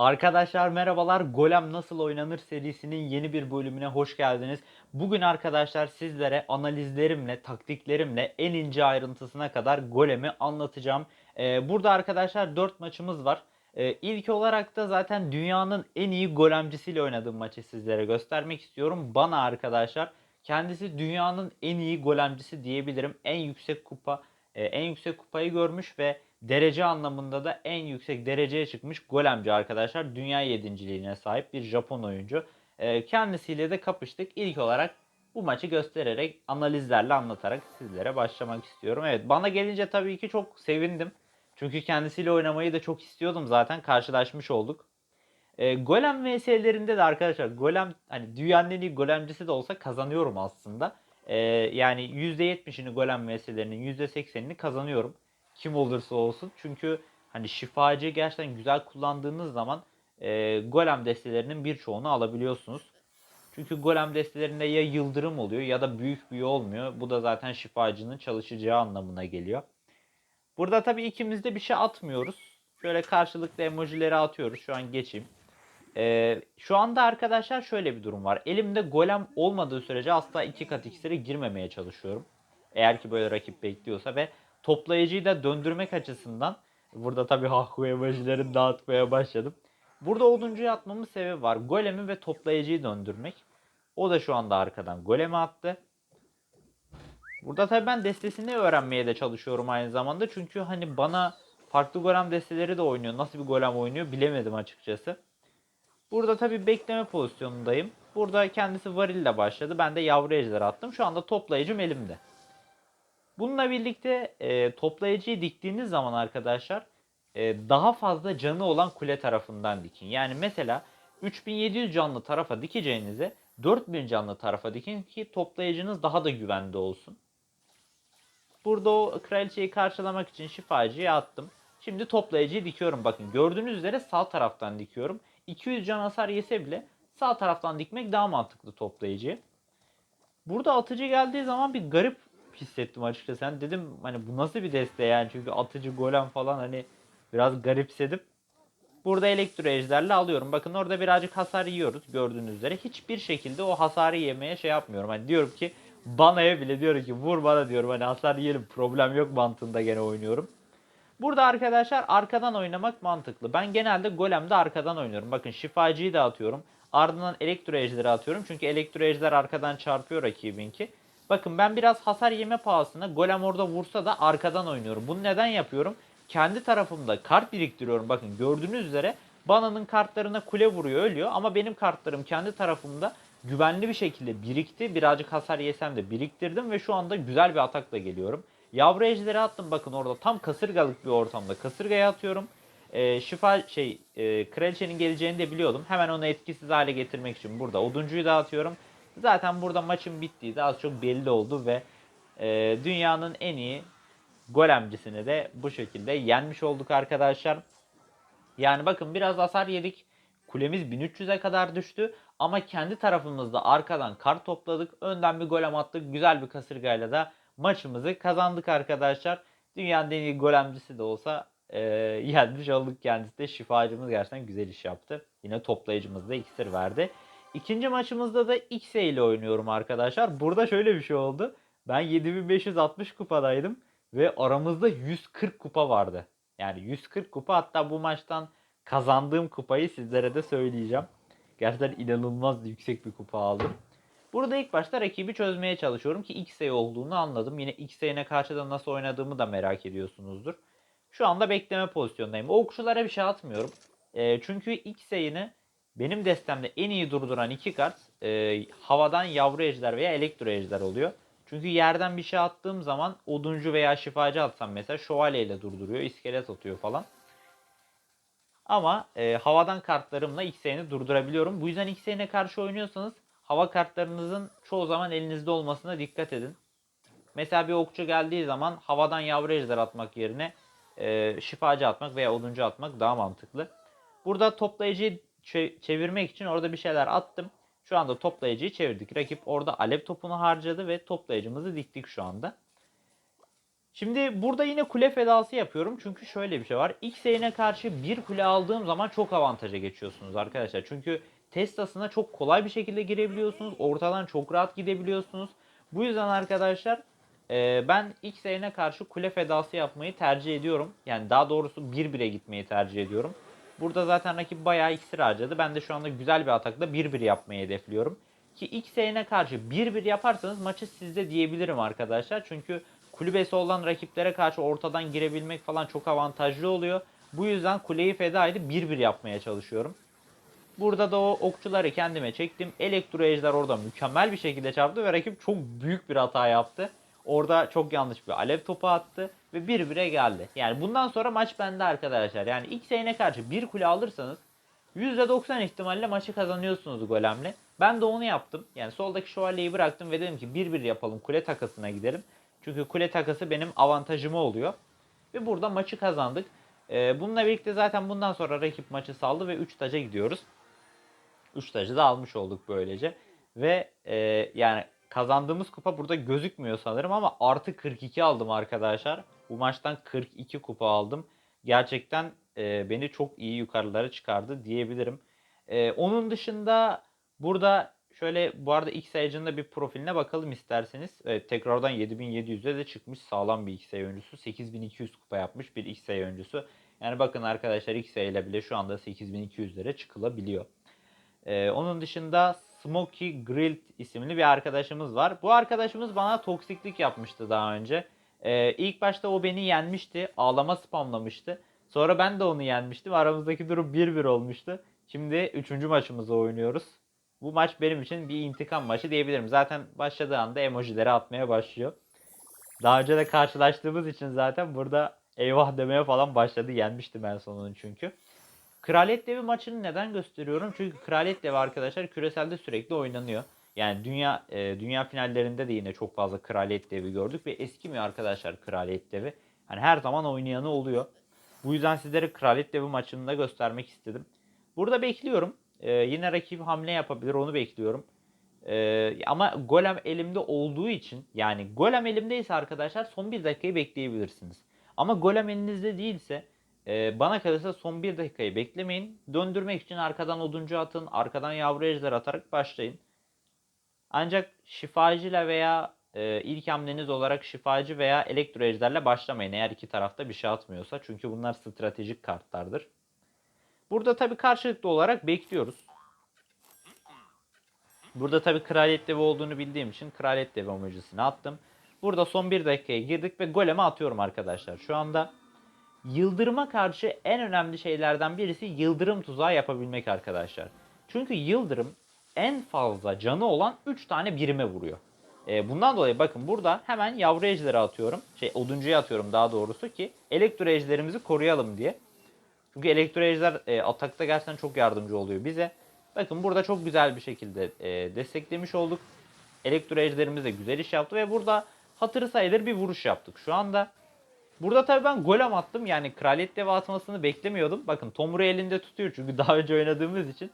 Arkadaşlar merhabalar. Golem nasıl oynanır serisinin yeni bir bölümüne hoş geldiniz. Bugün arkadaşlar sizlere analizlerimle, taktiklerimle en ince ayrıntısına kadar Golem'i anlatacağım. Ee, burada arkadaşlar 4 maçımız var. Ee, ilk olarak da zaten dünyanın en iyi golemcisiyle oynadığım maçı sizlere göstermek istiyorum. Bana arkadaşlar kendisi dünyanın en iyi golemcisi diyebilirim. En yüksek kupa, e, en yüksek kupayı görmüş ve derece anlamında da en yüksek dereceye çıkmış golemci arkadaşlar. Dünya yedinciliğine sahip bir Japon oyuncu. Ee, kendisiyle de kapıştık. İlk olarak bu maçı göstererek analizlerle anlatarak sizlere başlamak istiyorum. Evet bana gelince tabii ki çok sevindim. Çünkü kendisiyle oynamayı da çok istiyordum zaten. Karşılaşmış olduk. Ee, golem vs'lerinde de arkadaşlar golem hani dünyanın en iyi golemcisi de olsa kazanıyorum aslında. Ee, yani %70'ini golem vs'lerinin %80'ini kazanıyorum kim olursa olsun. Çünkü hani şifacı gerçekten güzel kullandığınız zaman e, golem destelerinin birçoğunu alabiliyorsunuz. Çünkü golem destelerinde ya yıldırım oluyor ya da büyük büyü olmuyor. Bu da zaten şifacının çalışacağı anlamına geliyor. Burada tabii ikimiz de bir şey atmıyoruz. Şöyle karşılıklı emojileri atıyoruz. Şu an geçeyim. Ee, şu anda arkadaşlar şöyle bir durum var. Elimde golem olmadığı sürece asla iki kat iksire girmemeye çalışıyorum. Eğer ki böyle rakip bekliyorsa ve toplayıcıyı da döndürmek açısından burada tabii hahu emojilerini dağıtmaya başladım. Burada oduncuyu atmamın sebebi var. Golemi ve toplayıcıyı döndürmek. O da şu anda arkadan golemi attı. Burada tabii ben destesini öğrenmeye de çalışıyorum aynı zamanda. Çünkü hani bana farklı golem desteleri de oynuyor. Nasıl bir golem oynuyor bilemedim açıkçası. Burada tabii bekleme pozisyonundayım. Burada kendisi varil ile başladı. Ben de yavru ejder attım. Şu anda toplayıcım elimde. Bununla birlikte e, toplayıcıyı diktiğiniz zaman arkadaşlar e, daha fazla canı olan kule tarafından dikin. Yani mesela 3700 canlı tarafa dikeceğinize 4000 canlı tarafa dikin ki toplayıcınız daha da güvende olsun. Burada o kraliçeyi karşılamak için şifacıyı attım. Şimdi toplayıcıyı dikiyorum. Bakın gördüğünüz üzere sağ taraftan dikiyorum. 200 can hasar yese bile sağ taraftan dikmek daha mantıklı toplayıcı. Burada atıcı geldiği zaman bir garip hissettim açıkçası. Yani dedim hani bu nasıl bir deste yani çünkü atıcı golem falan hani biraz garipsedim. Burada elektro ejderle alıyorum. Bakın orada birazcık hasar yiyoruz gördüğünüz üzere. Hiçbir şekilde o hasarı yemeye şey yapmıyorum. Hani diyorum ki banaya bile diyorum ki vur bana diyorum hani hasar yiyelim problem yok mantığında gene oynuyorum. Burada arkadaşlar arkadan oynamak mantıklı. Ben genelde golemde arkadan oynuyorum. Bakın şifacıyı da atıyorum. Ardından elektro ejderi atıyorum. Çünkü elektro ejder arkadan çarpıyor rakibinki. Bakın ben biraz hasar yeme pahasına golem orada vursa da arkadan oynuyorum. Bunu neden yapıyorum? Kendi tarafımda kart biriktiriyorum. Bakın gördüğünüz üzere Bana'nın kartlarına kule vuruyor ölüyor. Ama benim kartlarım kendi tarafımda güvenli bir şekilde birikti. Birazcık hasar yesem de biriktirdim ve şu anda güzel bir atakla geliyorum. Yavru ejderi attım bakın orada tam kasırgalık bir ortamda kasırgaya atıyorum. Ee, şifa şey e, kraliçenin geleceğini de biliyordum. Hemen onu etkisiz hale getirmek için burada oduncuyu da atıyorum. Zaten burada maçın bittiği de az çok belli oldu ve e, dünyanın en iyi golemcisini de bu şekilde yenmiş olduk arkadaşlar. Yani bakın biraz hasar yedik. Kulemiz 1300'e kadar düştü. Ama kendi tarafımızda arkadan kar topladık. Önden bir golem attık. Güzel bir kasırgayla da maçımızı kazandık arkadaşlar. Dünyanın en iyi golemcisi de olsa e, yenmiş olduk kendisi de. Şifacımız gerçekten güzel iş yaptı. Yine toplayıcımız da iksir verdi. İkinci maçımızda da Xe ile oynuyorum arkadaşlar. Burada şöyle bir şey oldu. Ben 7560 kupadaydım ve aramızda 140 kupa vardı. Yani 140 kupa hatta bu maçtan kazandığım kupayı sizlere de söyleyeceğim. Gerçekten inanılmaz yüksek bir kupa aldım. Burada ilk başta rakibi çözmeye çalışıyorum ki Xe olduğunu anladım. Yine Xe'ne karşı da nasıl oynadığımı da merak ediyorsunuzdur. Şu anda bekleme pozisyondayım. Okçulara bir şey atmıyorum. E, çünkü Xe'ni benim destemde en iyi durduran iki kart e, havadan yavru ejder veya elektro ejder oluyor. Çünkü yerden bir şey attığım zaman oduncu veya şifacı atsam mesela şövalye ile durduruyor, iskelet atıyor falan. Ama e, havadan kartlarımla X'ini durdurabiliyorum. Bu yüzden X'ine karşı oynuyorsanız hava kartlarınızın çoğu zaman elinizde olmasına dikkat edin. Mesela bir okçu geldiği zaman havadan yavru ejder atmak yerine e, şifacı atmak veya oduncu atmak daha mantıklı. Burada toplayıcıyı çevirmek için orada bir şeyler attım. Şu anda toplayıcıyı çevirdik. Rakip orada alev topunu harcadı ve toplayıcımızı diktik şu anda. Şimdi burada yine kule fedası yapıyorum. Çünkü şöyle bir şey var. X yayına karşı bir kule aldığım zaman çok avantaja geçiyorsunuz arkadaşlar. Çünkü Tesla'sına çok kolay bir şekilde girebiliyorsunuz. Ortadan çok rahat gidebiliyorsunuz. Bu yüzden arkadaşlar e, ben X yayına karşı kule fedası yapmayı tercih ediyorum. Yani daha doğrusu 1-1'e gitmeyi tercih ediyorum. Burada zaten rakip bayağı iksir harcadı. Ben de şu anda güzel bir atakla 1-1 yapmayı hedefliyorum. Ki X yayına karşı 1-1 yaparsanız maçı sizde diyebilirim arkadaşlar. Çünkü kulübesi olan rakiplere karşı ortadan girebilmek falan çok avantajlı oluyor. Bu yüzden kuleyi feda edip 1-1 yapmaya çalışıyorum. Burada da o okçuları kendime çektim. Elektro ejder orada mükemmel bir şekilde çarptı ve rakip çok büyük bir hata yaptı. Orada çok yanlış bir alev topu attı ve 1-1'e geldi. Yani bundan sonra maç bende arkadaşlar. Yani seyine karşı bir kule alırsanız %90 ihtimalle maçı kazanıyorsunuz golemle. Ben de onu yaptım. Yani soldaki şövalyeyi bıraktım ve dedim ki 1-1 yapalım kule takasına gidelim. Çünkü kule takası benim avantajıma oluyor. Ve burada maçı kazandık. Ee, bununla birlikte zaten bundan sonra rakip maçı saldı ve 3 taca gidiyoruz. 3 tacı da almış olduk böylece. Ve e, yani kazandığımız kupa burada gözükmüyor sanırım ama artı 42 aldım arkadaşlar. Bu maçtan 42 kupa aldım. Gerçekten e, beni çok iyi yukarılara çıkardı diyebilirim. E, onun dışında burada şöyle bu arada X Age'ın bir profiline bakalım isterseniz. Evet, tekrardan 7700'e de çıkmış sağlam bir X oyuncusu. 8200 kupa yapmış bir X oyuncusu. Yani bakın arkadaşlar X ile bile şu anda 8200'lere çıkılabiliyor. Ee, onun dışında Smoky Grilled isimli bir arkadaşımız var. Bu arkadaşımız bana toksiklik yapmıştı daha önce. Ee, ilk başta o beni yenmişti. Ağlama spamlamıştı. Sonra ben de onu yenmiştim. Aramızdaki durum 1-1 olmuştu. Şimdi 3. maçımızı oynuyoruz. Bu maç benim için bir intikam maçı diyebilirim. Zaten başladığı anda emojileri atmaya başlıyor. Daha önce de karşılaştığımız için zaten burada eyvah demeye falan başladı. Yenmiştim ben sonunu çünkü. Kraliyet Devi maçını neden gösteriyorum? Çünkü Kraliyet Devi arkadaşlar küreselde sürekli oynanıyor. Yani dünya e, dünya finallerinde de yine çok fazla Kraliyet Devi gördük ve eskimiyor arkadaşlar Kraliyet Devi. Yani her zaman oynayanı oluyor. Bu yüzden sizlere Kraliyet Devi maçını da göstermek istedim. Burada bekliyorum. E, yine rakip hamle yapabilir onu bekliyorum. E, ama golem elimde olduğu için yani golem elimdeyse arkadaşlar son bir dakikayı bekleyebilirsiniz. Ama golem elinizde değilse ee, bana kalırsa son bir dakikayı beklemeyin. Döndürmek için arkadan oduncu atın, arkadan yavru ejder atarak başlayın. Ancak şifacıyla veya e, ilk hamleniz olarak şifacı veya elektro ejderle başlamayın eğer iki tarafta bir şey atmıyorsa. Çünkü bunlar stratejik kartlardır. Burada tabi karşılıklı olarak bekliyoruz. Burada tabi kraliyet devi olduğunu bildiğim için kraliyet devi emojisini attım. Burada son bir dakikaya girdik ve goleme atıyorum arkadaşlar. Şu anda Yıldırıma karşı en önemli şeylerden birisi yıldırım tuzağı yapabilmek arkadaşlar. Çünkü yıldırım en fazla canı olan 3 tane birime vuruyor. E, bundan dolayı bakın burada hemen yavru ejderi atıyorum. Şey oduncuya atıyorum daha doğrusu ki elektro ejderimizi koruyalım diye. Çünkü elektro ejder e, atakta gerçekten çok yardımcı oluyor bize. Bakın burada çok güzel bir şekilde e, desteklemiş olduk. Elektro ejderimiz de güzel iş yaptı ve burada hatırı sayılır bir vuruş yaptık. Şu anda Burada tabii ben golem attım. Yani kraliyet devi atmasını beklemiyordum. Bakın Tomru elinde tutuyor çünkü daha önce oynadığımız için.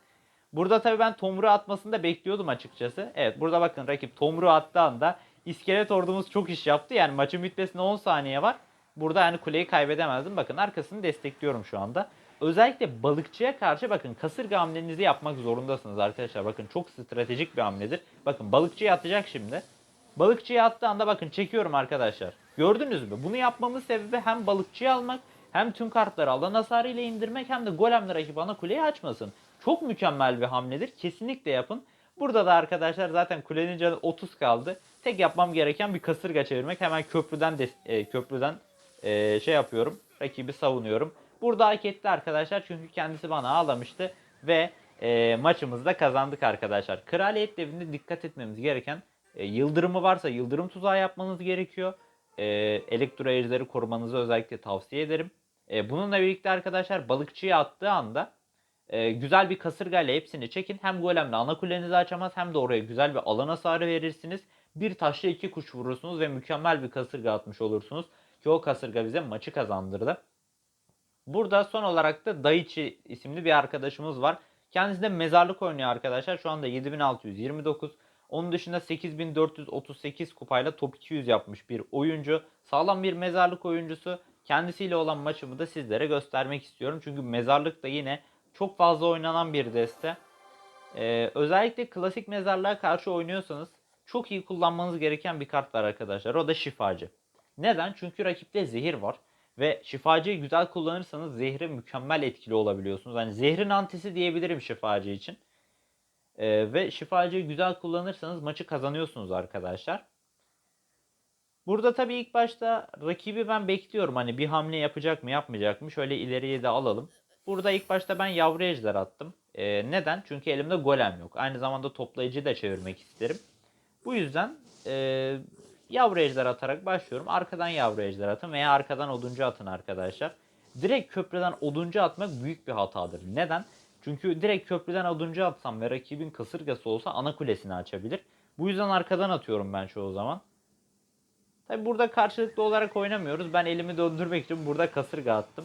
Burada tabii ben Tomru atmasını da bekliyordum açıkçası. Evet burada bakın rakip Tomru attığı anda iskelet ordumuz çok iş yaptı. Yani maçın bitmesine 10 saniye var. Burada yani kuleyi kaybedemezdim. Bakın arkasını destekliyorum şu anda. Özellikle balıkçıya karşı bakın kasırga hamlenizi yapmak zorundasınız arkadaşlar. Bakın çok stratejik bir hamledir. Bakın balıkçıya atacak şimdi. Balıkçıya attığı anda bakın çekiyorum arkadaşlar. Gördünüz mü? Bunu yapmamın sebebi hem balıkçıyı almak hem tüm kartları alan hasarı ile indirmek hem de golemle rakip ana kuleyi açmasın. Çok mükemmel bir hamledir. Kesinlikle yapın. Burada da arkadaşlar zaten kulenin canı 30 kaldı. Tek yapmam gereken bir kasırga çevirmek. Hemen köprüden de, e, köprüden e, şey yapıyorum. Rakibi savunuyorum. Burada hak etti arkadaşlar çünkü kendisi bana ağlamıştı ve e, maçımızda kazandık arkadaşlar. Kraliyet devinde dikkat etmemiz gereken e, yıldırımı varsa yıldırım tuzağı yapmanız gerekiyor e, elektro ejderi korumanızı özellikle tavsiye ederim. E, bununla birlikte arkadaşlar balıkçıya attığı anda e, güzel bir kasırgayla hepsini çekin. Hem golemle ana kulenizi açamaz hem de oraya güzel bir alan hasarı verirsiniz. Bir taşla iki kuş vurursunuz ve mükemmel bir kasırga atmış olursunuz. Ki o kasırga bize maçı kazandırdı. Burada son olarak da Daichi isimli bir arkadaşımız var. Kendisi de mezarlık oynuyor arkadaşlar. Şu anda 7629. Onun dışında 8438 kupayla top 200 yapmış bir oyuncu. Sağlam bir mezarlık oyuncusu. Kendisiyle olan maçımı da sizlere göstermek istiyorum. Çünkü mezarlık da yine çok fazla oynanan bir deste. Ee, özellikle klasik mezarlığa karşı oynuyorsanız çok iyi kullanmanız gereken bir kart var arkadaşlar. O da şifacı. Neden? Çünkü rakipte zehir var. Ve şifacıyı güzel kullanırsanız zehri mükemmel etkili olabiliyorsunuz. Hani zehrin antisi diyebilirim şifacı için. Ee, ve şifacıyı güzel kullanırsanız maçı kazanıyorsunuz arkadaşlar. Burada tabii ilk başta rakibi ben bekliyorum. Hani bir hamle yapacak mı yapmayacak mı? Şöyle ileriye de alalım. Burada ilk başta ben yavru ejder attım. Ee, neden? Çünkü elimde golem yok. Aynı zamanda toplayıcı da çevirmek isterim. Bu yüzden e, yavru ejder atarak başlıyorum. Arkadan yavru ejder atın veya arkadan oduncu atın arkadaşlar. Direkt köprüden oduncu atmak büyük bir hatadır. Neden? Çünkü direkt köprüden oduncu atsam ve rakibin kasırgası olsa ana kulesini açabilir. Bu yüzden arkadan atıyorum ben çoğu zaman. Tabi burada karşılıklı olarak oynamıyoruz. Ben elimi döndürmek için burada kasırga attım.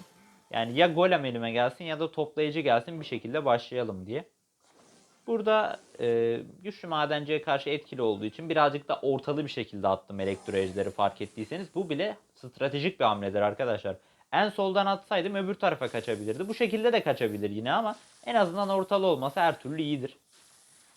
Yani ya golem elime gelsin ya da toplayıcı gelsin bir şekilde başlayalım diye. Burada e, güçlü madenciye karşı etkili olduğu için birazcık da ortalı bir şekilde attım elektro ejderi fark ettiyseniz. Bu bile stratejik bir hamledir arkadaşlar. En soldan atsaydım öbür tarafa kaçabilirdi. Bu şekilde de kaçabilir yine ama en azından ortalı olması her türlü iyidir.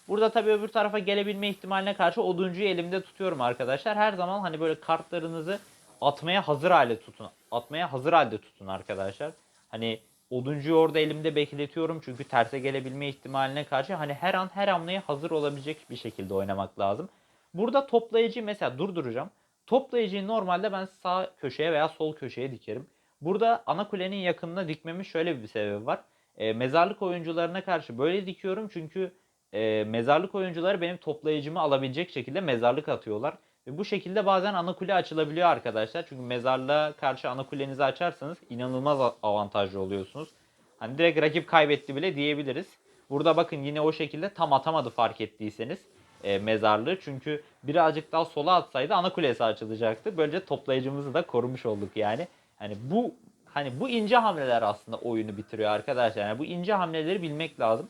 Burada tabii öbür tarafa gelebilme ihtimaline karşı oduncuyu elimde tutuyorum arkadaşlar. Her zaman hani böyle kartlarınızı atmaya hazır hale tutun. Atmaya hazır halde tutun arkadaşlar. Hani oduncuyu orada elimde bekletiyorum çünkü terse gelebilme ihtimaline karşı hani her an her hamleye hazır olabilecek bir şekilde oynamak lazım. Burada toplayıcıyı mesela durduracağım. Toplayıcıyı normalde ben sağ köşeye veya sol köşeye dikerim. Burada ana kulenin yakınına dikmemin şöyle bir sebebi var. E, mezarlık oyuncularına karşı böyle dikiyorum çünkü e, mezarlık oyuncuları benim toplayıcımı alabilecek şekilde mezarlık atıyorlar. Ve bu şekilde bazen ana kule açılabiliyor arkadaşlar. Çünkü mezarlığa karşı ana kulenizi açarsanız inanılmaz avantajlı oluyorsunuz. Hani direkt rakip kaybetti bile diyebiliriz. Burada bakın yine o şekilde tam atamadı fark ettiyseniz e, mezarlığı. Çünkü birazcık daha sola atsaydı ana kulesi açılacaktı. Böylece toplayıcımızı da korumuş olduk yani. Hani bu hani bu ince hamleler aslında oyunu bitiriyor arkadaşlar. Yani bu ince hamleleri bilmek lazım.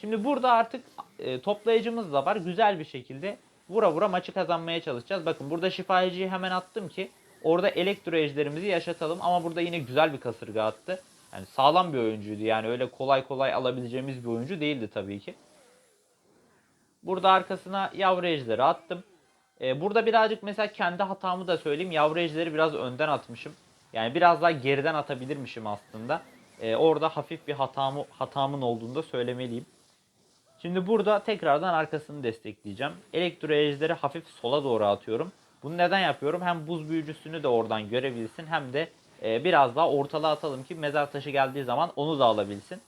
Şimdi burada artık e, toplayıcımız da var. Güzel bir şekilde vura vura maçı kazanmaya çalışacağız. Bakın burada şifacıyı hemen attım ki orada elektro ejderimizi yaşatalım. Ama burada yine güzel bir kasırga attı. Yani sağlam bir oyuncuydu. Yani öyle kolay kolay alabileceğimiz bir oyuncu değildi tabii ki. Burada arkasına yavru ejderi attım. Ee, burada birazcık mesela kendi hatamı da söyleyeyim. Yavru ejderi biraz önden atmışım. Yani biraz daha geriden atabilirmişim aslında. Ee, orada hafif bir hatamı, hatamın olduğunu da söylemeliyim. Şimdi burada tekrardan arkasını destekleyeceğim. Elektro ejderi hafif sola doğru atıyorum. Bunu neden yapıyorum? Hem buz büyücüsünü de oradan görebilsin hem de e, biraz daha ortalığa atalım ki mezar taşı geldiği zaman onu da alabilsin.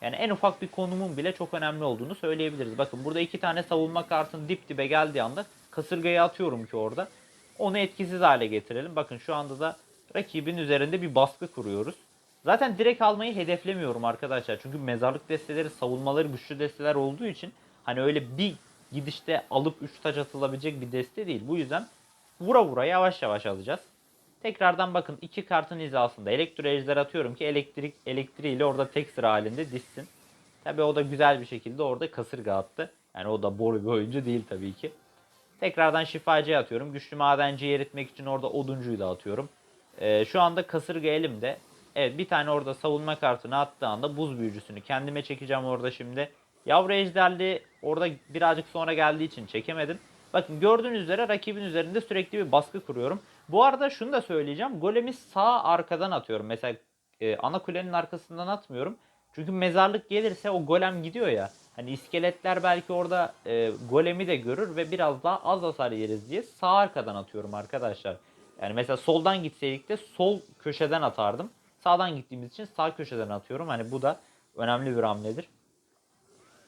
Yani en ufak bir konumun bile çok önemli olduğunu söyleyebiliriz. Bakın burada iki tane savunma kartın dip dibe geldiği anda kasırgayı atıyorum ki orada. Onu etkisiz hale getirelim. Bakın şu anda da rakibin üzerinde bir baskı kuruyoruz. Zaten direkt almayı hedeflemiyorum arkadaşlar. Çünkü mezarlık desteleri savunmaları güçlü desteler olduğu için hani öyle bir gidişte alıp 3 taç atılabilecek bir deste değil. Bu yüzden vura vura yavaş yavaş alacağız. Tekrardan bakın iki kartın hizasında elektro ejder atıyorum ki elektrik elektriğiyle orada tek sıra halinde dizsin. Tabi o da güzel bir şekilde orada kasırga attı. Yani o da boru bir oyuncu değil tabii ki. Tekrardan şifacıya atıyorum. Güçlü madenciyi eritmek için orada oduncuyu da atıyorum. Ee, şu anda kasırga elimde. Evet bir tane orada savunma kartını attığı anda buz büyücüsünü kendime çekeceğim orada şimdi. Yavru ejderli orada birazcık sonra geldiği için çekemedim. Bakın gördüğünüz üzere rakibin üzerinde sürekli bir baskı kuruyorum. Bu arada şunu da söyleyeceğim. Golemi sağ arkadan atıyorum. Mesela e, ana kulenin arkasından atmıyorum. Çünkü mezarlık gelirse o golem gidiyor ya. Hani iskeletler belki orada e, golemi de görür ve biraz daha az hasar yeriz diye sağ arkadan atıyorum arkadaşlar. Yani mesela soldan gitseydik de sol köşeden atardım. Sağdan gittiğimiz için sağ köşeden atıyorum. Hani bu da önemli bir hamledir.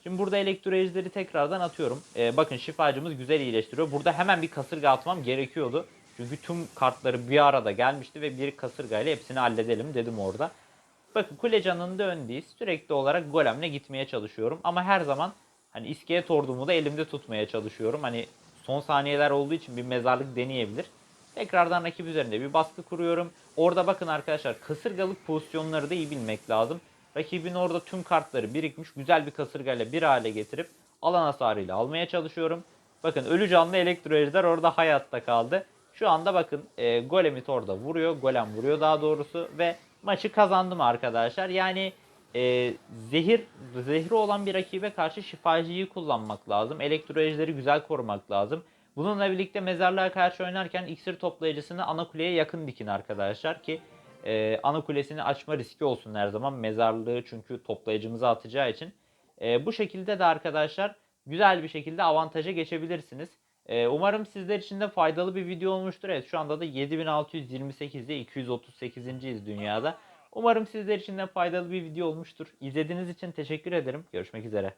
Şimdi burada elektro ejderi tekrardan atıyorum. Ee, bakın şifacımız güzel iyileştiriyor. Burada hemen bir kasırga atmam gerekiyordu. Çünkü tüm kartları bir arada gelmişti ve bir kasırga ile hepsini halledelim dedim orada. Bakın kule canının da öndeyiz. Sürekli olarak golemle gitmeye çalışıyorum. Ama her zaman hani iskelet ordumu da elimde tutmaya çalışıyorum. Hani son saniyeler olduğu için bir mezarlık deneyebilir. Tekrardan rakip üzerinde bir baskı kuruyorum. Orada bakın arkadaşlar kasırgalık pozisyonları da iyi bilmek lazım. Rakibin orada tüm kartları birikmiş güzel bir kasırgayla bir hale getirip alan hasarıyla almaya çalışıyorum. Bakın ölü canlı elektro ejder orada hayatta kaldı. Şu anda bakın e, Golemit orada vuruyor. Golem vuruyor daha doğrusu ve maçı kazandım arkadaşlar. Yani e, zehir zehri olan bir rakibe karşı şifacıyı kullanmak lazım. Elektro ejderi güzel korumak lazım. Bununla birlikte mezarlığa karşı oynarken iksir toplayıcısını ana kuleye yakın dikin arkadaşlar ki e, ana kulesini açma riski olsun her zaman. Mezarlığı çünkü toplayıcımıza atacağı için. E, bu şekilde de arkadaşlar güzel bir şekilde avantaja geçebilirsiniz. E, umarım sizler için de faydalı bir video olmuştur. Evet şu anda da 7628'de 238.yiz dünyada. Umarım sizler için de faydalı bir video olmuştur. İzlediğiniz için teşekkür ederim. Görüşmek üzere.